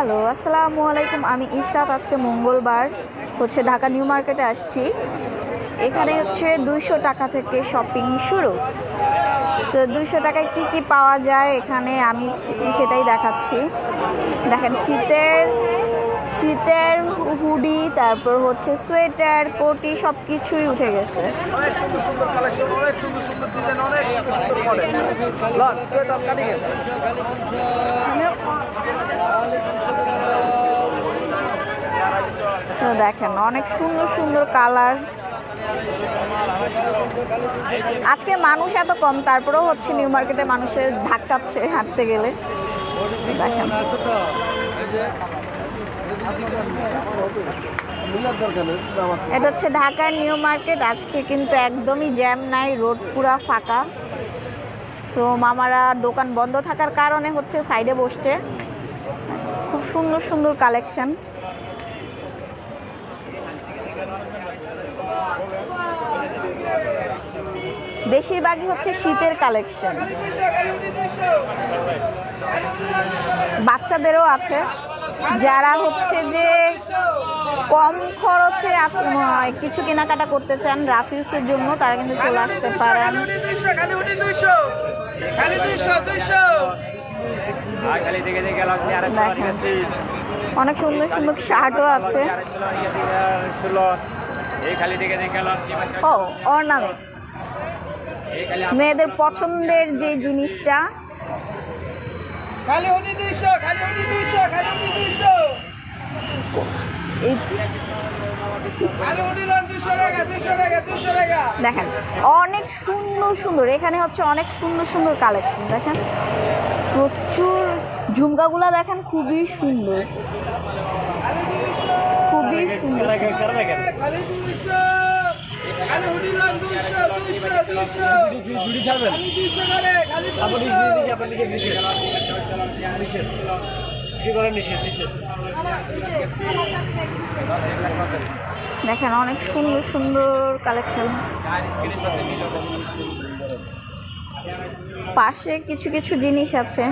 Hello আসসালামু আলাইকুম। আমি ইশরাত আজকে মঙ্গলবার হচ্ছে ঢাকা নিউ মার্কেটে আসছি। এখানে হচ্ছে দুইশো টাকা থেকে শপিং শুরু। তো দুইশো টাকায় কি কি পাওয়া যায় এখানে আমি সেটাই দেখাচ্ছি। দেখেন শীতের শীতের হুডি তারপর হচ্ছে সোয়েটার কোটি সব কিছুই উঠে গেছে। অনেক সুন্দর সুন্দর কালেকশন অনেক সুন্দর সুন্দর ডিজাইন অনেক সুন্দর সুন্দর মডেল লন সোয়েটার কাটিং তো দেখেন, অনেক সুন্দর সুন্দর কালার। আজকে মানুষ এত কম, তারপরেও হচ্ছে নিউ মার্কেটে মানুষের ধাক্কাচ্ছে হাঁটতে গেলে। এটা হচ্ছে ঢাকার নিউ মার্কেট, আজকে কিন্তু একদমই জ্যাম নাই, রোড পুরা ফাঁকা। সো মামারা দোকান বন্ধ থাকার কারণে হচ্ছে সাইডে বসছে। খুব সুন্দর সুন্দর কালেকশন বেশিরভাগই হচ্ছে শীতের কালেকশন বাচ্চাদেরও আছে। যারা হচ্ছে যে কম খরচে কিছু কেনাকাটা করতে চান রাফিউসের জন্য তারা কিন্তু চলে আসতে পারেন। দেখেন। অনেক সুন্দর সুন্দর শার্টও আছে। ও অর্নামেন্টস। মেয়েদের পছন্দের যে জিনিসটা। দেখেন অনেক সুন্দর সুন্দর। এখানে হচ্ছে অনেক সুন্দর সুন্দর কালেকশন দেখেন। প্রচুর ঝুমকাগুলো দেখেন খুবই সুন্দর। খুবই সুন্দর। দেখেন অনেক সুন্দর সুন্দর কালেকশন। পাশে কিছু কিছু জিনিস আছে।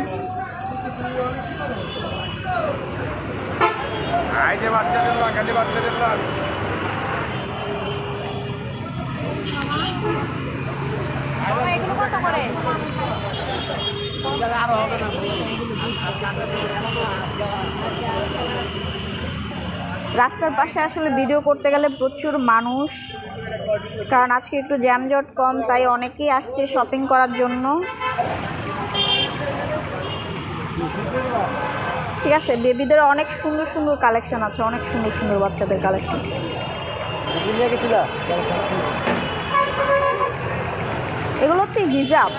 রাস্তার পাশে আসলে ভিডিও করতে গেলে প্রচুর মানুষ। কারণ আজকে একটু জ্যামজট কম, তাই অনেকেই আসছে শপিং করার জন্য। ঠিক আছে বেবিদের অনেক সুন্দর সুন্দর কালেকশন আছে, অনেক সুন্দর সুন্দর বাচ্চাদের কালেকশন এগুলো হচ্ছে হিজাব।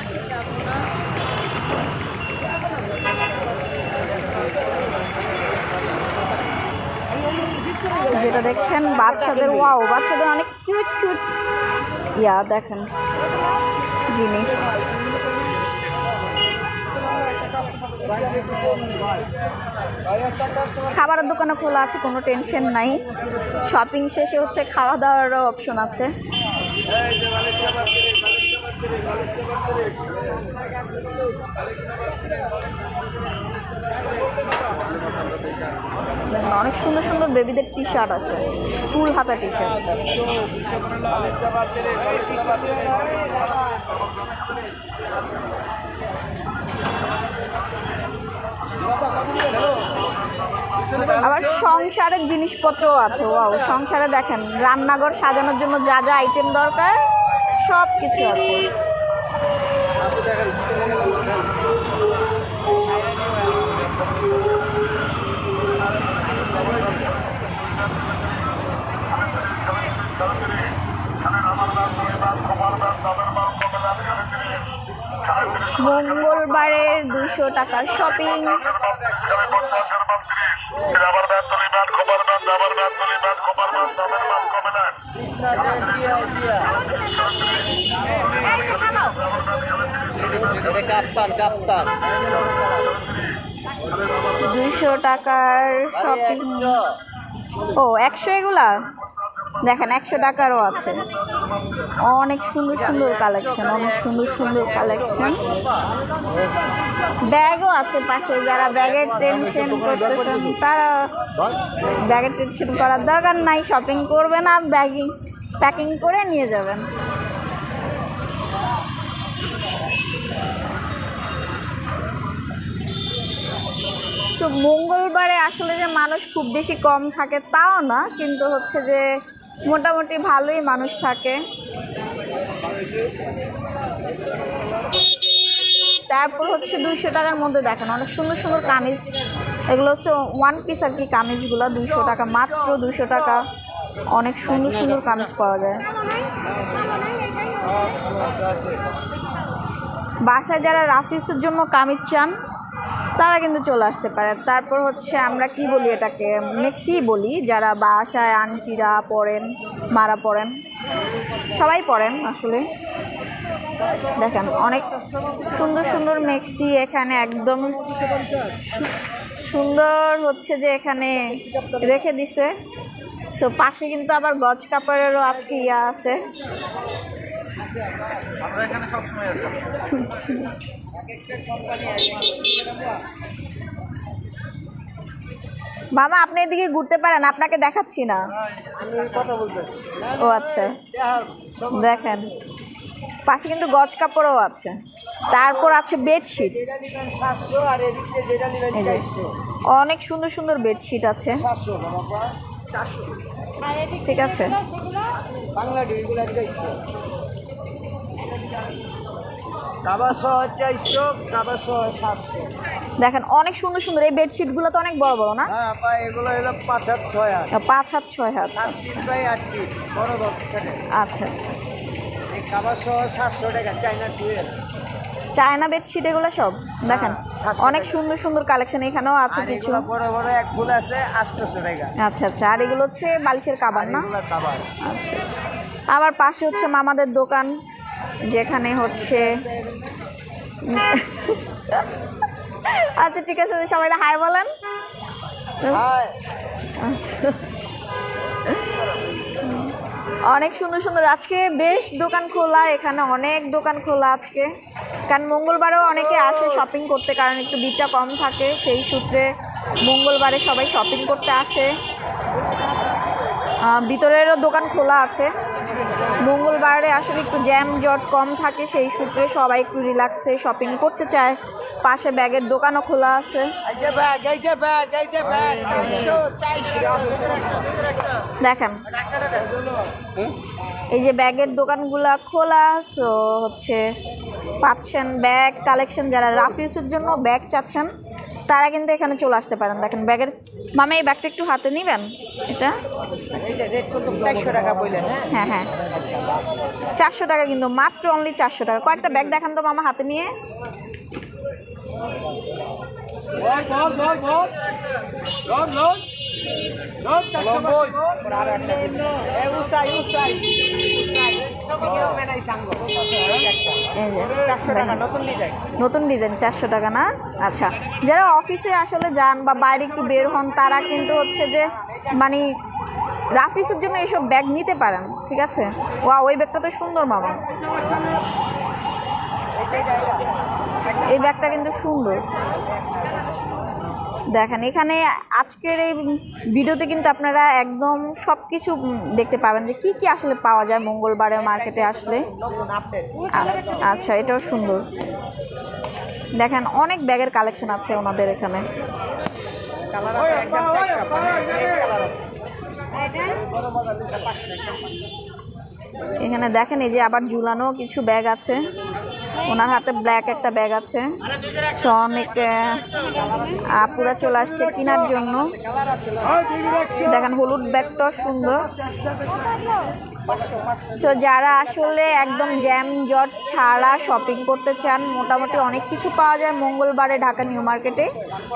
যেটা দেখছেন, বাচ্চাদের ওয়াও বাচ্চাদের অনেক কিউট কিউট ইয়া, দেখেন জিনিস। খাবারের দোকানও খোলা আছে, কোনো টেনশন নাই। শপিং শেষে হচ্ছে খাওয়া দাওয়ারও অপশন আছে অনেক সুন্দর সুন্দর বেবিদের টি শার্ট আছে। ফুল হাতা টি শার্ট আবার সংসারের জিনিসপত্রও আছে, ওয়াও, সংসারে দেখেন, রান্নাঘর সাজানোর জন্য যা যা আইটেম দরকার সব কিছু আছে। মঙ্গলবারের দুশো টাকা শপিং আবার ব্যাট তুলি ব্যাট খবর ব্যাট আবার ব্যাট তুলি ব্যাট খবর ব্যাট দামের ব্যাট কমে নেন দুইশো টাকার শপিং ও একশো এগুলা? দেখেন, একশো টাকারও আছে। অনেক সুন্দর সুন্দর কালেকশন অনেক সুন্দর সুন্দর কালেকশন ব্যাগও আছে পাশে, যারা ব্যাগের টেনশন করতেছেন, তারা ব্যাগের টেনশন করার দরকার নাই শপিং করবেন আর ব্যাগিং প্যাকিং করে নিয়ে যাবেন। মঙ্গলবারে আসলে যে মানুষ খুব বেশি কম থাকে তাও না, কিন্তু হচ্ছে যে মোটামুটি ভালোই মানুষ থাকে। তারপর হচ্ছে দুইশো টাকার মধ্যে দেখেন, অনেক সুন্দর সুন্দর কামিজ। এগুলো হচ্ছে ওয়ান পিস আর কি কামিজগুলো দুশো টাকা, মাত্র দুশো টাকা। অনেক সুন্দর সুন্দর কামিজ পাওয়া যায়। বাসায় যারা রাফিসের জন্য কামিজ চান তারা কিন্তু চলে আসতে পারে। তারপর হচ্ছে আমরা কি বলি এটাকে? মেক্সি বলি, যারা বাসায় আন্টিরা পড়েন, মারা পড়েন, সবাই পড়েন আসলে। দেখেন, অনেক সুন্দর সুন্দর মেক্সি এখানে একদম সুন্দর হচ্ছে যে এখানে রেখে দিছে। সো পাশে কিন্তু আবার গজ কাপড়েরও আজকে ইয়া আছে। আমরা এখানে সবসময় মামা আপনি এদিকে ঘুরতে পারেন আপনাকে দেখাচ্ছি না। ও আচ্ছা। দেখেন পাশে কিন্তু গজ কাপড়ও আছে। তারপর আছে বেডশিট। অনেক সুন্দর সুন্দর বেডশিট আছে। বাবা ঠিক আছে। বাংলা দেখেন অনেক সুন্দর সুন্দর। এই বেডশিটগুলো তো অনেক বড় বড় না? হ্যাঁ এগুলো হলো পাঁচ হাত ছয় হাত। পাঁচ হাত ছয় হাত। আচ্ছা আচ্ছা। চায়না বেডশিট এগুলো সব? দেখেন হ্যাঁ, 700 অনেক সুন্দর সুন্দর কালেকশন এখানেও আছে কিছু। বড় বড় এক ফুল আছে আটশোশো টাকা। আচ্ছা আচ্ছা। আর এগুলো হচ্ছে বালিশের কাবার না? আচ্ছা আচ্ছা। আবার পাশে হচ্ছে মামাদের দোকান। যেখানে হচ্ছে আচ্ছা ঠিক আছে সবাই হাই বলেন। আচ্ছা। অনেক সুন্দর সুন্দর আজকে বেশ দোকান খোলা এখানে অনেক দোকান খোলা আজকে। কারণ মঙ্গলবারেও অনেকে আসে শপিং করতে কারণ একটু ভিড়টা কম থাকে সেই সূত্রে মঙ্গলবারে সবাই শপিং করতে আসে। ভিতরেরও দোকান খোলা আছে। মঙ্গলবারে আসলে একটু জ্যাম জট কম থাকে, সেই সূত্রে সবাই একটু রিল্যাক্সে শপিং করতে চায়। পাশে ব্যাগের দোকানও খোলা আছে। দেখেন, এই যে ব্যাগের দোকানগুলা খোলা সো হচ্ছে পাচ্ছেন ব্যাগ কালেকশন যারা রাফিউসের জন্য ব্যাগ চাচ্ছেন তারা কিন্তু এখানে চলে আসতে পারেন। দেখেন ব্যাগের মামা এই ব্যাগটা একটু হাতে নেবেন? এটা? চারশো টাকা বললেন হ্যাঁ? হ্যাঁ হ্যাঁ। চারশো টাকা কিন্তু মাত্র অনলি চারশো টাকা। কয়েকটা ব্যাগ দেখান তো মামা হাতে নিয়ে। আর নতুন ডিজাইন চারশো টাকা না? আচ্ছা যারা অফিসে আসলে যান বা বাইরে একটু বের হন, তারা কিন্তু হচ্ছে যে মানে রাফিসের জন্য এইসব ব্যাগ নিতে পারেন, ঠিক আছে? ওয়া ওই ব্যাগটা তো সুন্দর, মামা। এই ব্যাগটা কিন্তু সুন্দর। দেখেন, এখানে আজকের এই ভিডিওতে কিন্তু আপনারা একদম সব কিছু দেখতে পাবেন যে কি কি আসলে পাওয়া যায় মঙ্গলবারে মার্কেটে আসলে। আচ্ছা এটাও সুন্দর। দেখেন, অনেক ব্যাগের কালেকশন আছে ওনাদের এখানে। এখানে দেখেন, এই যে আবার ঝুলানো কিছু ব্যাগ আছে। ওনার হাতে ব্ল্যাক একটা ব্যাগ আছে। সো অনেক আপুরা চলে আসছে কেনার জন্য। দেখেন, হলুদ ব্যাগটাও সুন্দর। সো যারা আসলে একদম জ্যাম জট ছাড়া শপিং করতে চান, মোটামুটি অনেক কিছু পাওয়া যায় মঙ্গলবারে ঢাকা নিউ মার্কেটে।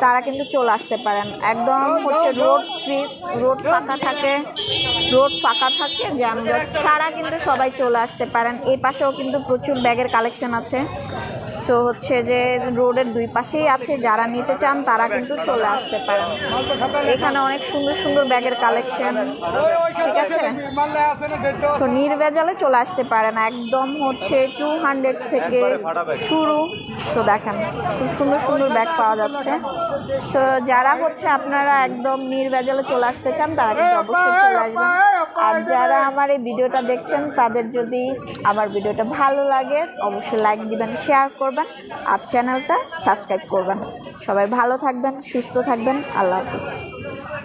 তারা কিন্তু চলে আসতে পারেন। একদম হচ্ছে রোড ফ্রি রোড ফাঁকা থাকে, রোড ফাঁকা থাকে জ্যাম জট ছাড়া কিন্তু সবাই চলে আসতে পারেন। এই পাশেও কিন্তু প্রচুর ব্যাগের কালেকশন আছে। সো হচ্ছে যে রোডের দুই পাশেই আছে, যারা নিতে চান তারা কিন্তু চলে আসতে পারেন। এখানে অনেক সুন্দর সুন্দর ব্যাগের কালেকশন ঠিক আছে? সো নির্ভেজালে চলে আসতে পারেন। একদম হচ্ছে টু হান্ড্রেড থেকে শুরু। সো দেখেন, খুব সুন্দর সুন্দর ব্যাগ পাওয়া যাচ্ছে। সো যারা হচ্ছে আপনারা একদম নির্ভেজালে চলে আসতে চান, তারা কিন্তু অবশ্যই চলে আসবেন। আর যারা আমার এই ভিডিওটা দেখছেন, তাদের যদি আমার ভিডিওটা ভালো লাগে, অবশ্যই লাইক দিবেন শেয়ার করবেন, আর চ্যানেলটা সাবস্ক্রাইব করবেন। সবাই ভালো থাকবেন, সুস্থ থাকবেন, আল্লাহ হাফিজ।